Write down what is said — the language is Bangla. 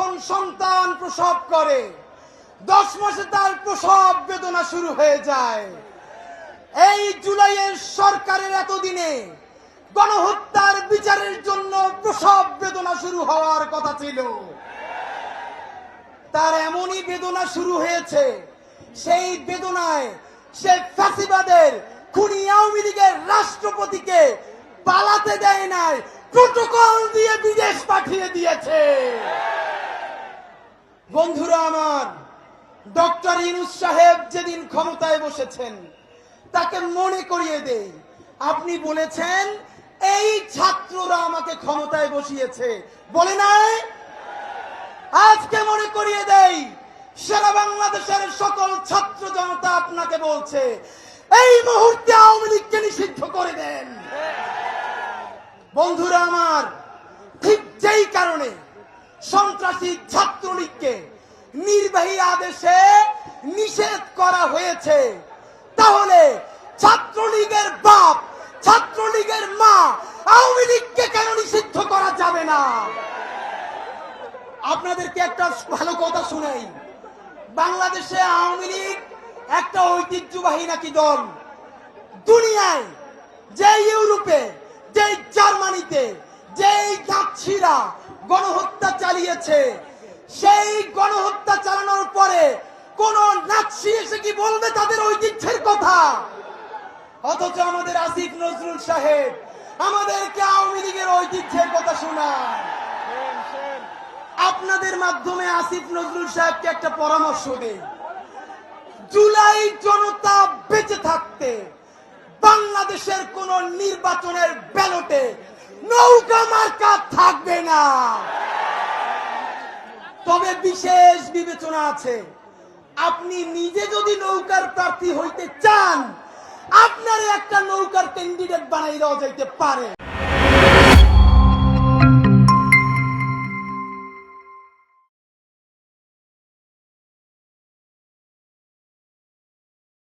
যখন সন্তান প্রসব করে, দশ মাসে তার প্রসব বেদনা শুরু হয়ে যায়। এই জুলাইয়ের সরকারের এতদিনে গণহত্যার বিচারের জন্য প্রসব বেদনা শুরু হওয়ার কথা ছিল। তার এমনই বেদনা শুরু হয়েছে, সেই বেদনায় সে ফ্যাসিবাদের খুনি আওয়ামী লীগের রাষ্ট্রপতিকে পালাতে দেয় নাই, প্রোটোকল দিয়ে বিদেশ পাঠিয়ে দিয়েছে। বন্ধুরা আমার, ডক্টর ইনুস সাহেব যেদিন ক্ষমতায় বসেছেন, তাকে মনে করিয়ে দেই, আপনি বলেছেন, এই ছাত্ররা আমাকে ক্ষমতায় বসিয়েছে। বলে নাই? আজকে মনে করিয়ে দেই, সারা বাংলাদেশের সকল ছাত্র জনতা আপনাকে বলছে, এই মুহূর্তে আওয়ামী লীগকে নিষিদ্ধ করে দেন। বন্ধুরা আমার, ঠিক যেই কারণে সন্ত্রাসী ছাত্রলীগকে নির্বাহী আদেশে নিষেধ করা হয়েছে। তাহলে ছাত্রলীগের বাপ, ছাত্রলীগের মা আওয়ামী লীগকে কেন নিষিদ্ধ করা যাবে না? আপনাদেরকে একটা ভালো কথা শুনাই। বাংলাদেশে আওয়ামী লীগ একটা ঐতিহ্যবাহী নাকি দল? দুনিয়ায় যে ইউরোপে, যে জার্মানিতে যেই নাৎসিরা গণহত্যা চালিয়েছে। সেই গণহত্যা চালানোর পরে কোন নাৎসি এসে কি বলবে তাদের ঐতিহ্যের কথা? অথচ আমাদের আসিফ নজরুল সাহেব আমাদেরকে আওয়ামী লীগের ঐতিহ্যের কথা শোনায়। আপনাদের মাধ্যমে আসিফ নজরুল সাহেবকে একটা পরামর্শ দেই। জুলাই জনতা বেঁচে থাকতে বাংলাদেশের কোন নির্বাচনের ব্যালটে নৌকা মার্কা থাকবে না। তবে বিশেষ বিবেচনা আছে, আপনি নিজে যদি নৌকার প্রার্থী হইতে চান, আপনার একটা নৌকার ক্যান্ডিডেট বানাই দেওয়া যাইতে পারে।